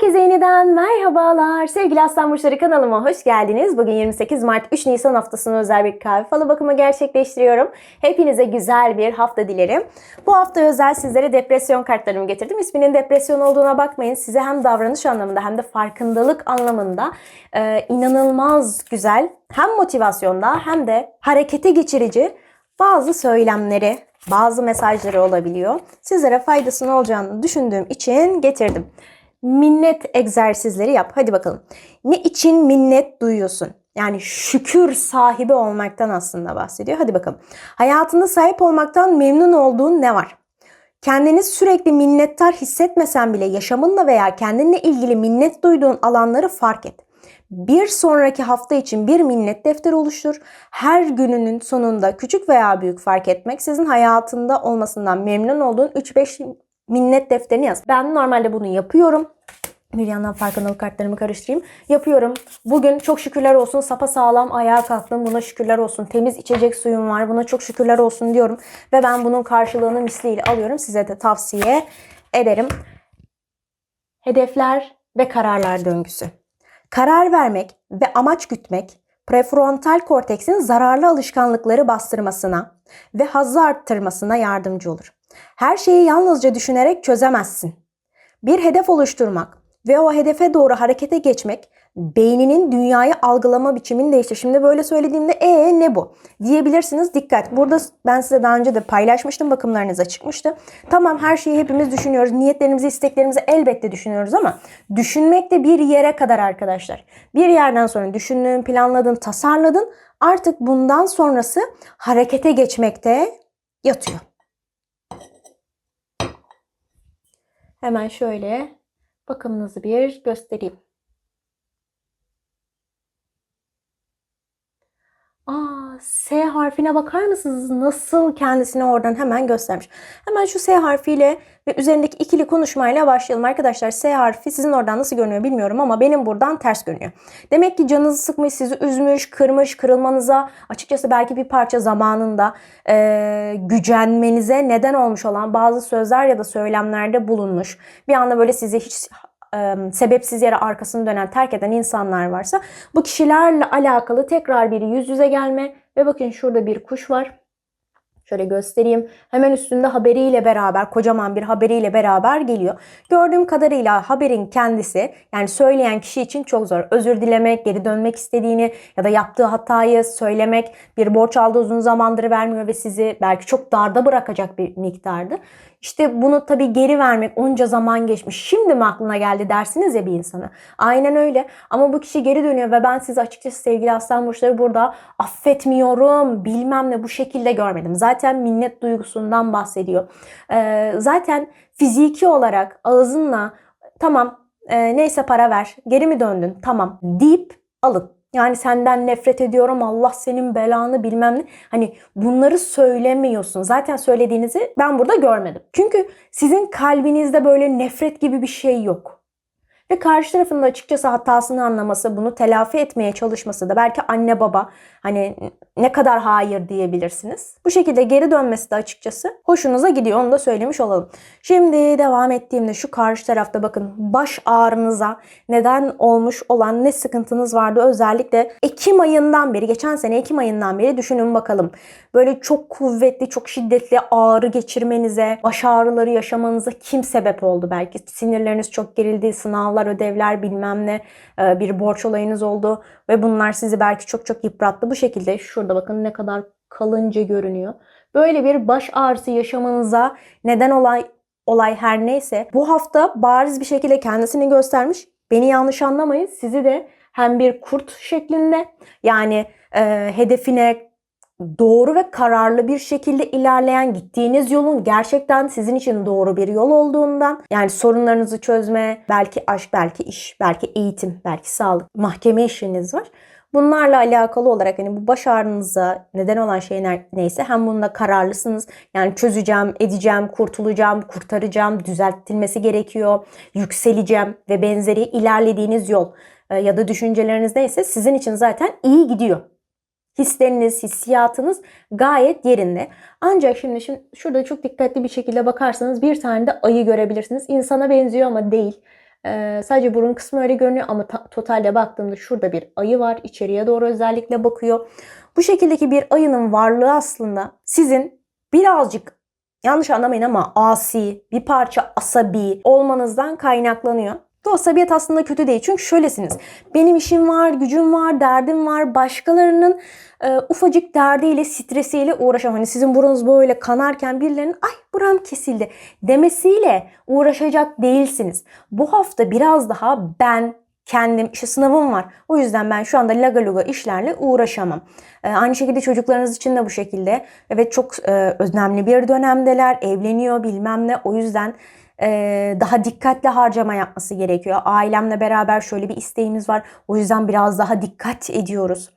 Herkese yeniden merhabalar. Sevgili Aslan Burçları kanalıma hoş geldiniz. Bugün 28 Mart 3 Nisan haftasına özel bir kahve falı bakımı gerçekleştiriyorum. Hepinize güzel bir hafta dilerim. Bu hafta özel sizlere depresyon kartlarımı getirdim. İsminin depresyon olduğuna bakmayın. Size hem davranış anlamında hem de farkındalık anlamında e, inanılmaz güzel hem motivasyonda hem de harekete geçirici bazı söylemleri, bazı mesajları olabiliyor. Sizlere faydasının olacağını düşündüğüm için getirdim. Minnet egzersizleri yap. Hadi bakalım. Ne için minnet duyuyorsun? Yani şükür sahibi olmaktan aslında bahsediyor. Hadi bakalım. Hayatında sahip olmaktan memnun olduğun ne var? Kendini sürekli minnettar hissetmesen bile yaşamınla veya kendinle ilgili minnet duyduğun alanları fark et. Bir sonraki hafta için bir minnet defteri oluştur. Her gününün sonunda küçük veya büyük fark etmek sizin hayatında olmasından memnun olduğun 3-5 minnet defterini yaz. Ben normalde bunu yapıyorum. Bir yandan farkındalık kartlarımı karıştırayım. Yapıyorum. Bugün çok şükürler olsun sapa sağlam ayağa kalktım. Buna şükürler olsun. Temiz içecek suyum var. Buna çok şükürler olsun diyorum. Ve ben bunun karşılığını misliyle alıyorum. Size de tavsiye ederim. Hedefler ve kararlar döngüsü. Karar vermek ve amaç gütmek prefrontal korteksin zararlı alışkanlıkları bastırmasına ve hazzı arttırmasına yardımcı olur. Her şeyi yalnızca düşünerek çözemezsin. Bir hedef oluşturmak ve o hedefe doğru harekete geçmek beyninin dünyayı algılama biçimini değiştir. Şimdi böyle söylediğimde ee ne bu diyebilirsiniz. Dikkat. Burada ben size daha önce de paylaşmıştım. Bakımlarınıza çıkmıştı. Tamam her şeyi hepimiz düşünüyoruz. Niyetlerimizi, isteklerimizi elbette düşünüyoruz ama düşünmek de bir yere kadar arkadaşlar. Bir yerden sonra düşündün, planladın, tasarladın. Artık bundan sonrası harekete geçmekte yatıyor. Hemen şöyle bakımınızı bir göstereyim. Aa, S harfine bakar mısınız? Nasıl kendisini oradan hemen göstermiş. Hemen şu S harfiyle ve üzerindeki ikili konuşmayla başlayalım. Arkadaşlar S harfi sizin oradan nasıl görünüyor bilmiyorum ama benim buradan ters görünüyor. Demek ki canınızı sıkmış, sizi üzmüş, kırmış, kırılmanıza açıkçası belki bir parça zamanında e, gücenmenize neden olmuş olan bazı sözler ya da söylemlerde bulunmuş. Bir anda böyle sizi hiç e, sebepsiz yere arkasını dönen, terk eden insanlar varsa bu kişilerle alakalı tekrar bir yüz yüze gelme ve bakın şurada bir kuş var. Şöyle göstereyim. Hemen üstünde haberiyle beraber, kocaman bir haberiyle beraber geliyor. Gördüğüm kadarıyla haberin kendisi, yani söyleyen kişi için çok zor. Özür dilemek, geri dönmek istediğini ya da yaptığı hatayı söylemek, bir borç aldığı uzun zamandır vermiyor ve sizi belki çok darda bırakacak bir miktardı. İşte bunu tabii geri vermek onca zaman geçmiş. Şimdi mi aklına geldi dersiniz ya bir insana. Aynen öyle. Ama bu kişi geri dönüyor ve ben sizi açıkçası sevgili aslan burçları burada affetmiyorum bilmem ne bu şekilde görmedim. Zaten minnet duygusundan bahsediyor. Ee, zaten fiziki olarak ağzınla tamam e, neyse para ver geri mi döndün tamam deyip alın. Yani senden nefret ediyorum Allah senin belanı bilmem ne. Hani bunları söylemiyorsun. Zaten söylediğinizi ben burada görmedim. Çünkü sizin kalbinizde böyle nefret gibi bir şey yok. Ve karşı tarafın da açıkçası hatasını anlaması, bunu telafi etmeye çalışması da belki anne baba hani ne kadar hayır diyebilirsiniz. Bu şekilde geri dönmesi de açıkçası hoşunuza gidiyor. Onu da söylemiş olalım. Şimdi devam ettiğimde şu karşı tarafta bakın baş ağrınıza neden olmuş olan ne sıkıntınız vardı özellikle Ekim ayından beri geçen sene Ekim ayından beri düşünün bakalım. Böyle çok kuvvetli çok şiddetli ağrı geçirmenize baş ağrıları yaşamanıza kim sebep oldu belki sinirleriniz çok gerildi sınavlar ödevler bilmem ne bir borç olayınız oldu ve bunlar sizi belki çok çok yıprattı. Bu şekilde şurada bakın ne kadar kalınca görünüyor. Böyle bir baş ağrısı yaşamanıza neden olay olay her neyse bu hafta bariz bir şekilde kendisini göstermiş. Beni yanlış anlamayın. Sizi de hem bir kurt şeklinde yani e, hedefine doğru ve kararlı bir şekilde ilerleyen gittiğiniz yolun gerçekten sizin için doğru bir yol olduğundan yani sorunlarınızı çözme, belki aşk, belki iş, belki eğitim, belki sağlık, mahkeme işiniz var. Bunlarla alakalı olarak hani bu baş ağrınıza neden olan şey neyse hem bunda kararlısınız. Yani çözeceğim, edeceğim, kurtulacağım, kurtaracağım, düzeltilmesi gerekiyor, yükseleceğim ve benzeri ilerlediğiniz yol ya da düşünceleriniz neyse sizin için zaten iyi gidiyor. Hisleriniz, hissiyatınız gayet yerinde. Ancak şimdi, şimdi şurada çok dikkatli bir şekilde bakarsanız bir tane de ayı görebilirsiniz. İnsana benziyor ama değil. Ee, sadece burun kısmı öyle görünüyor ama ta- totalde baktığımda şurada bir ayı var. İçeriye doğru özellikle bakıyor. Bu şekildeki bir ayının varlığı aslında sizin birazcık yanlış anlamayın ama asi, bir parça asabi olmanızdan kaynaklanıyor. Bu asabiyet aslında kötü değil. Çünkü şöylesiniz. Benim işim var, gücüm var, derdim var. Başkalarının e, ufacık derdiyle, stresiyle uğraşamam. Hani sizin burunuz böyle kanarken birilerinin ay buram kesildi demesiyle uğraşacak değilsiniz. Bu hafta biraz daha ben kendim işte sınavım var. O yüzden ben şu anda laga luga işlerle uğraşamam. Ee, aynı şekilde çocuklarınız için de bu şekilde. Evet çok e, önemli bir dönemdeler. Evleniyor bilmem ne. O yüzden daha dikkatli harcama yapması gerekiyor. Ailemle beraber şöyle bir isteğimiz var. O yüzden biraz daha dikkat ediyoruz.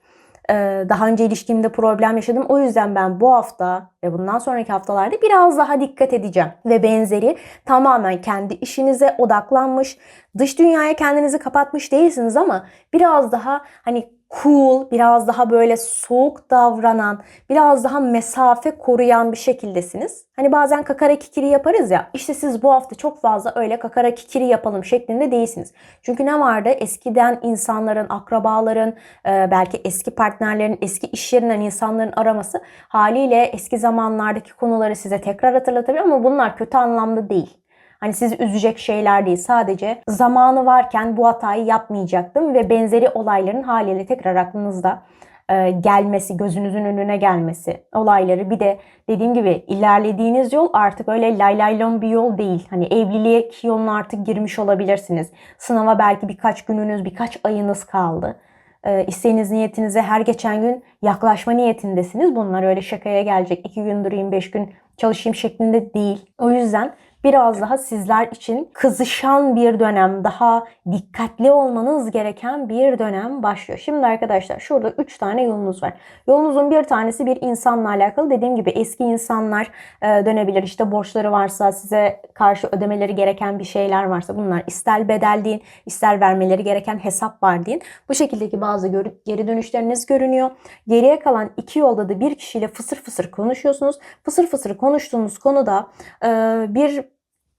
Daha önce ilişkimde problem yaşadım. O yüzden ben bu hafta ve bundan sonraki haftalarda biraz daha dikkat edeceğim. Ve benzeri tamamen kendi işinize odaklanmış, dış dünyaya kendinizi kapatmış değilsiniz ama biraz daha hani cool, biraz daha böyle soğuk davranan, biraz daha mesafe koruyan bir şekildesiniz. Hani bazen kakara kikiri yaparız ya. İşte siz bu hafta çok fazla öyle kakara kikiri yapalım şeklinde değilsiniz. Çünkü ne vardı? Eskiden insanların, akrabaların, e, belki eski partnerlerin, eski iş yerinden insanların araması haliyle eski zamanlardaki konuları size tekrar hatırlatabilir ama bunlar kötü anlamda değil. Hani sizi üzecek şeyler değil. Sadece zamanı varken bu hatayı yapmayacaktım ve benzeri olayların haliyle tekrar aklınızda e, gelmesi, gözünüzün önüne gelmesi olayları. Bir de dediğim gibi ilerlediğiniz yol artık öyle lay lay lom bir yol değil. Hani evliliğe yoluna artık girmiş olabilirsiniz. Sınava belki birkaç gününüz, birkaç ayınız kaldı. E, isteğiniz, niyetinize her geçen gün yaklaşma niyetindesiniz. Bunlar öyle şakaya gelecek. iki gün durayım, beş gün çalışayım şeklinde değil. O yüzden biraz daha sizler için kızışan bir dönem, daha dikkatli olmanız gereken bir dönem başlıyor. Şimdi arkadaşlar şurada 3 tane yolunuz var. Yolunuzun bir tanesi bir insanla alakalı. Dediğim gibi eski insanlar e, dönebilir. İşte borçları varsa, size karşı ödemeleri gereken bir şeyler varsa bunlar ister bedel deyin, ister vermeleri gereken hesap var deyin. Bu şekildeki bazı geri dönüşleriniz görünüyor. Geriye kalan iki yolda da bir kişiyle fısır fısır konuşuyorsunuz. Fısır fısır konuştuğunuz konuda e, bir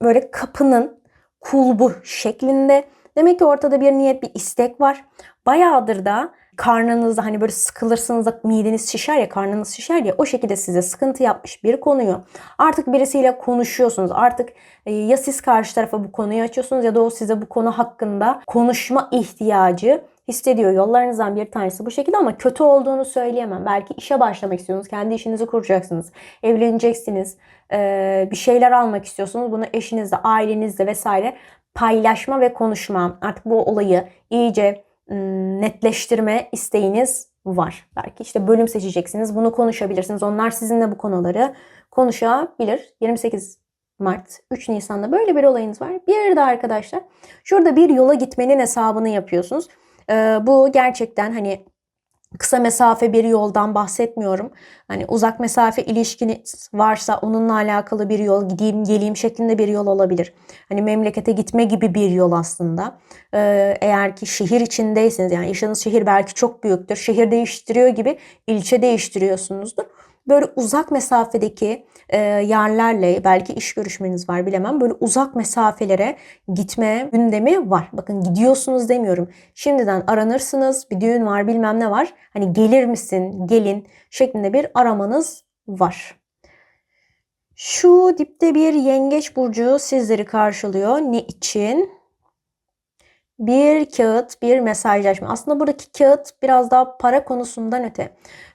böyle kapının kulbu şeklinde. Demek ki ortada bir niyet, bir istek var. Bayağıdır da karnınızda hani böyle sıkılırsınız da mideniz şişer ya karnınız şişer ya o şekilde size sıkıntı yapmış bir konuyu artık birisiyle konuşuyorsunuz. Artık e, ya siz karşı tarafa bu konuyu açıyorsunuz ya da o size bu konu hakkında konuşma ihtiyacı hissediyor. Yollarınızdan bir tanesi bu şekilde ama kötü olduğunu söyleyemem. Belki işe başlamak istiyorsunuz. Kendi işinizi kuracaksınız. Evleneceksiniz. Ee, bir şeyler almak istiyorsunuz. Bunu eşinizle, ailenizle vesaire paylaşma ve konuşma. Artık bu olayı iyice netleştirme isteğiniz var. Belki işte bölüm seçeceksiniz. Bunu konuşabilirsiniz. Onlar sizinle bu konuları konuşabilir. 28 Mart, 3 Nisan'da böyle bir olayınız var. Bir de arkadaşlar şurada bir yola gitmenin hesabını yapıyorsunuz. Bu gerçekten hani kısa mesafe bir yoldan bahsetmiyorum. Hani uzak mesafe ilişkiniz varsa onunla alakalı bir yol gideyim geleyim şeklinde bir yol olabilir. Hani memlekete gitme gibi bir yol aslında. Ee, eğer ki şehir içindeyseniz yani yaşadığınız şehir belki çok büyüktür. Şehir değiştiriyor gibi ilçe değiştiriyorsunuzdur böyle uzak mesafedeki e, yerlerle belki iş görüşmeniz var bilemem. Böyle uzak mesafelere gitme gündemi var. Bakın gidiyorsunuz demiyorum. Şimdiden aranırsınız. Bir düğün var bilmem ne var. Hani gelir misin gelin şeklinde bir aramanız var. Şu dipte bir yengeç burcu sizleri karşılıyor. Ne için? Bir kağıt, bir mesajlaşma. Aslında buradaki kağıt biraz daha para konusundan öte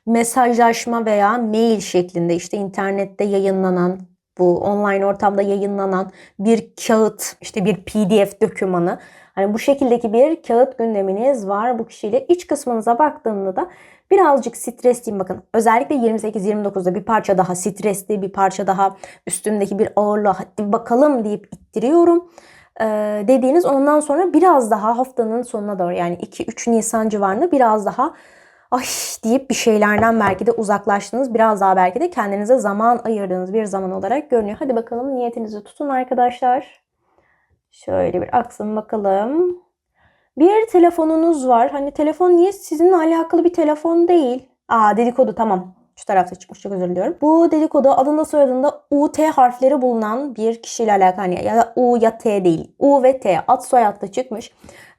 mesajlaşma veya mail şeklinde işte internette yayınlanan bu online ortamda yayınlanan bir kağıt, işte bir PDF dokümanı. Hani bu şekildeki bir kağıt gündeminiz var bu kişiyle. İç kısmınıza baktığımda da birazcık stresliyim bakın. Özellikle 28-29'da bir parça daha stresli, bir parça daha üstümdeki bir ağırlığı hadi bakalım deyip ittiriyorum dediğiniz ondan sonra biraz daha haftanın sonuna doğru yani 2-3 Nisan civarında biraz daha ay deyip bir şeylerden belki de uzaklaştınız. Biraz daha belki de kendinize zaman ayırdığınız bir zaman olarak görünüyor. Hadi bakalım niyetinizi tutun arkadaşlar. Şöyle bir aksın bakalım. Bir telefonunuz var. Hani telefon niye sizinle alakalı bir telefon değil? Aa dedikodu tamam. Şu tarafta çıkmış çok özür diliyorum. Bu dedikodu adında soyadında U, T harfleri bulunan bir kişiyle alakalı. Yani ya da U ya T değil. U ve T ad soyadda çıkmış.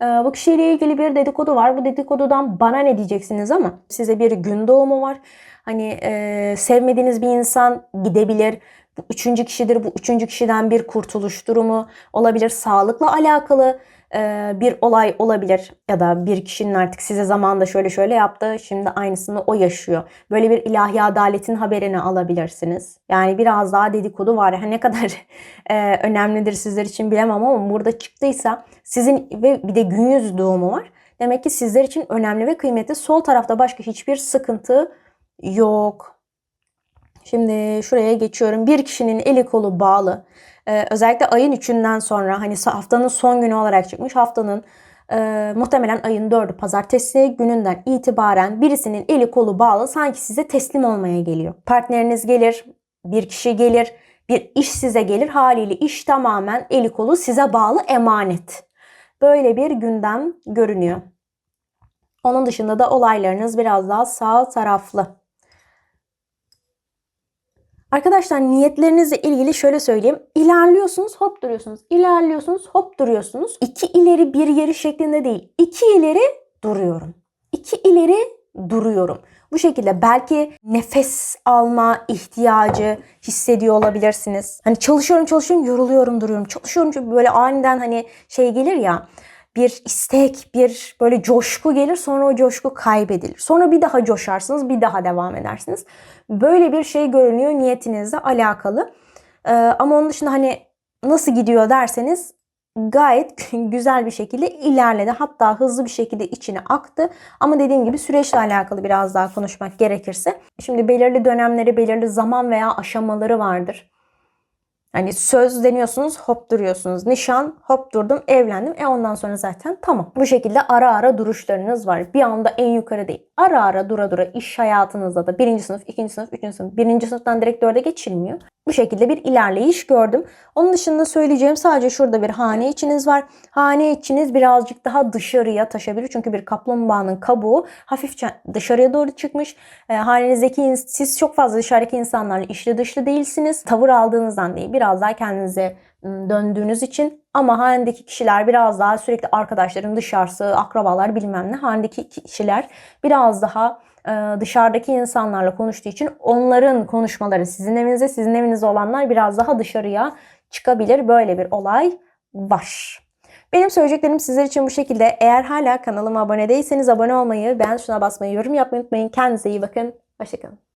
Ee, bu kişiyle ilgili bir dedikodu var. Bu dedikodudan bana ne diyeceksiniz ama size bir gün doğumu var. Hani e, sevmediğiniz bir insan gidebilir. Bu üçüncü kişidir. Bu üçüncü kişiden bir kurtuluş durumu olabilir. Sağlıkla alakalı bir olay olabilir. Ya da bir kişinin artık size zamanda şöyle şöyle yaptı. Şimdi aynısını o yaşıyor. Böyle bir ilahi adaletin haberini alabilirsiniz. Yani biraz daha dedikodu var. Ha, ne kadar e, önemlidir sizler için bilemem ama burada çıktıysa sizin ve bir de gün yüzü doğumu var. Demek ki sizler için önemli ve kıymetli. Sol tarafta başka hiçbir sıkıntı yok. Şimdi şuraya geçiyorum. Bir kişinin eli kolu bağlı. Ee, özellikle ayın 3'ünden sonra hani haftanın son günü olarak çıkmış. Haftanın e, muhtemelen ayın 4'ü pazartesi gününden itibaren birisinin eli kolu bağlı sanki size teslim olmaya geliyor. Partneriniz gelir, bir kişi gelir, bir iş size gelir. Haliyle iş tamamen eli kolu size bağlı emanet. Böyle bir gündem görünüyor. Onun dışında da olaylarınız biraz daha sağ taraflı. Arkadaşlar niyetlerinizle ilgili şöyle söyleyeyim. İlerliyorsunuz hop duruyorsunuz. İlerliyorsunuz hop duruyorsunuz. İki ileri bir geri şeklinde değil. İki ileri duruyorum. İki ileri duruyorum. Bu şekilde belki nefes alma ihtiyacı hissediyor olabilirsiniz. Hani çalışıyorum çalışıyorum yoruluyorum duruyorum. Çalışıyorum çünkü böyle aniden hani şey gelir ya bir istek, bir böyle coşku gelir sonra o coşku kaybedilir. Sonra bir daha coşarsınız, bir daha devam edersiniz. Böyle bir şey görünüyor niyetinizle alakalı. Ee, ama onun dışında hani nasıl gidiyor derseniz gayet güzel bir şekilde ilerledi. Hatta hızlı bir şekilde içine aktı. Ama dediğim gibi süreçle alakalı biraz daha konuşmak gerekirse. Şimdi belirli dönemleri, belirli zaman veya aşamaları vardır. Hani söz deniyorsunuz hop duruyorsunuz. Nişan hop durdum evlendim. E ondan sonra zaten tamam. Bu şekilde ara ara duruşlarınız var. Bir anda en yukarı değil. Ara ara dura dura iş hayatınızda da birinci sınıf, ikinci sınıf, üçüncü sınıf. Birinci sınıftan direkt dörde geçilmiyor. Bu şekilde bir ilerleyiş gördüm. Onun dışında söyleyeceğim sadece şurada bir hane içiniz var. Hane içiniz birazcık daha dışarıya taşabilir. Çünkü bir kaplumbağanın kabuğu hafifçe dışarıya doğru çıkmış. E, halinizdeki siz çok fazla dışarıdaki insanlarla işli dışlı değilsiniz. Tavır aldığınızdan değil. Biraz daha kendinize döndüğünüz için ama hanedeki kişiler biraz daha sürekli arkadaşların dışarısı, akrabalar bilmem ne. Hanedeki kişiler biraz daha dışarıdaki insanlarla konuştuğu için onların konuşmaları sizin evinizde, sizin evinizde olanlar biraz daha dışarıya çıkabilir. Böyle bir olay var. Benim söyleyeceklerim sizler için bu şekilde. Eğer hala kanalıma abone değilseniz abone olmayı, beğen tuşuna basmayı, yorum yapmayı unutmayın. Kendinize iyi bakın. Hoşçakalın.